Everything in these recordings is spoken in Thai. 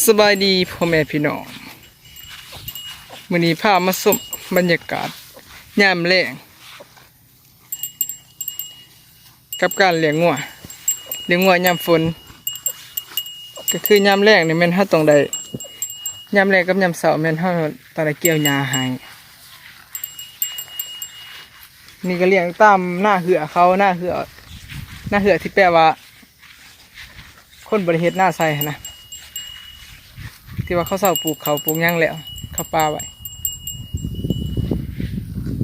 สบายดีพ่อแม่พี่น้องมื้อนี้พามาสมบรรยากาศยามแล้งกับการเลี้ยงงัวเลี้ยงงัวยามฝน ก็คือยามแล้งนี่แม่นเฮาต้องได้ยามแล้งกับยามเช้าแม่นเฮาต้องได้เกี่ยวหญ้าให้นี่ก็เลี้ยงตามหน้าเหือเขาหน้าเหือหน้าเหือที่แปลว่า คนบริเฮ็ดหน้าใส่นะ ที่ว่าเขาเสาปลูกเขาปลูกย่างแล้วเขาปลาไว้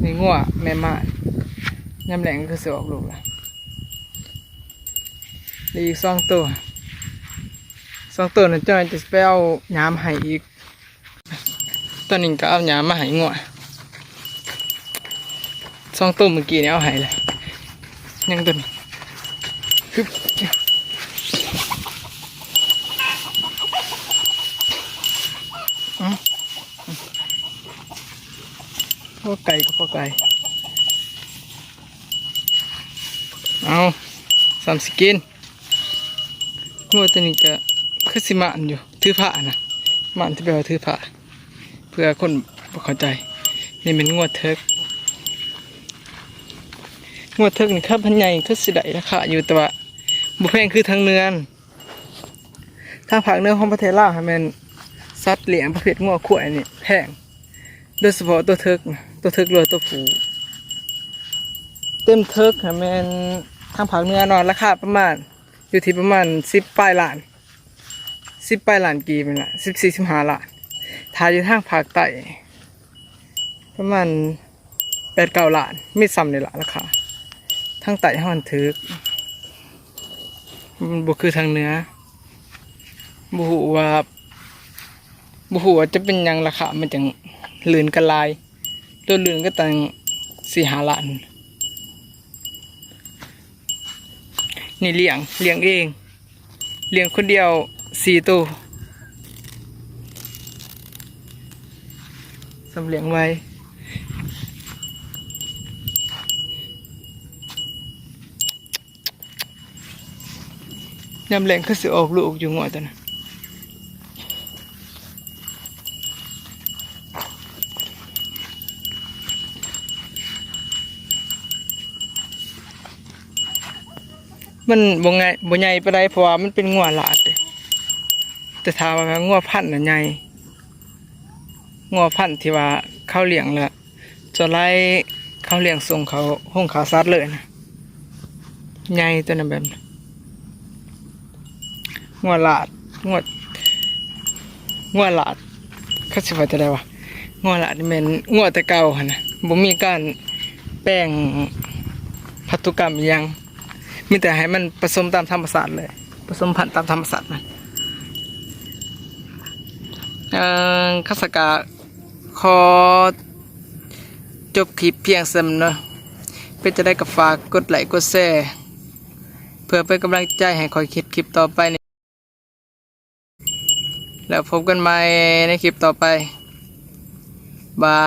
นี่งัวแม่มานยำแหลงก็คือเสือออกลูกละเหลืออีกสองตัวสองตัวนั่นเจ้าจะไปเอาหยามให้อีกตอนนี้ก็เอาหยามมาให้งัวสองตัวเมื่อกี้เนี่เอาให้เลยยังตัวนี้ ฮึบพ่อไก่ก็พ่อไก่ เอาสามสิกินงัวตัวนี้ก็คือสิมานอยู่ ถือผ้านะมานที่แปลว่าถือผ้าเพื่อคนเข้าใจ นี่เป็นงัวเทิกงัวเทิกนี่ครับพันใหญ่คือสิได้ราคาอยู่แต่ว่าบุแพงคือทางเนือนทางภาคเนื้อของประเทศลาวให้มัน สัตว์เลี้ยงประเภทงัวขวายนี่แพงโดยเฉพาะตัวเทิกตัวเทิกรวยตัวผูเต็มเทิกค่ะแมนทางภาคเหนือนอนราคาประมาณ อยู่ที่ประมาณสิบปลายล้านสิบปลายล้านกีเป็นละสิบสี่สิบห้าล้านถ้าอยู่ทางภาคใต้ประมาณแปดเก้าล้านไม่ซ้ำเลยละราคาทางใต้ห้อนเทิกมันบ่คือทางเนื้อบ่ฮู้ว่า บ่ฮู้ว่าจะเป็นยังราคามันจังลื่นกันลายตัวลื่นก็ตั้งสี่หาล้านนี่เลี้ยงเลี้ยงเอง เลี้ยงคนเดียวสี่ตัวสำเลี้ยงไว้ยำแรงคือสิออกลูกอยู่งอตัวนะ มันบ่ไงบ่ใหญ่ปานใดเพราะว่ามันเป็นงัวหลาดเด้แต่ถ้าว่างัวพันธุ์น่ะใหญ่งัวพันธุ์ที่ว่าเขาเลี้ยงแล้วจะไล่เขาเลี้ยงส่งเขาห้องขาสัตว์เลยนะใหญ่ตัวนั้นแบบงัวหลาดงัวงัวหลาดเขาสิว่าจะได้วะงัวหลาดนี่แม่นงัวแต่เก่าหั่นน่ะบ่มีการแป้งพันธุกรรมยัง มีแต่ให้มันผสมตามธรรมศาสตร์เลย ผสมพันธุ์ตามธรรมศาสตร์มันเอ่อข้าสกาขอจบคลิปเพียงเสมเนาะเพื่อจะได้กับฝากกดไลค์กดแชร์เพื่อเป็นกำลังใจให้คอยคิดคลิปต่อไปนี่แล้วพบกันใหม่ในคลิปต่อไป บาย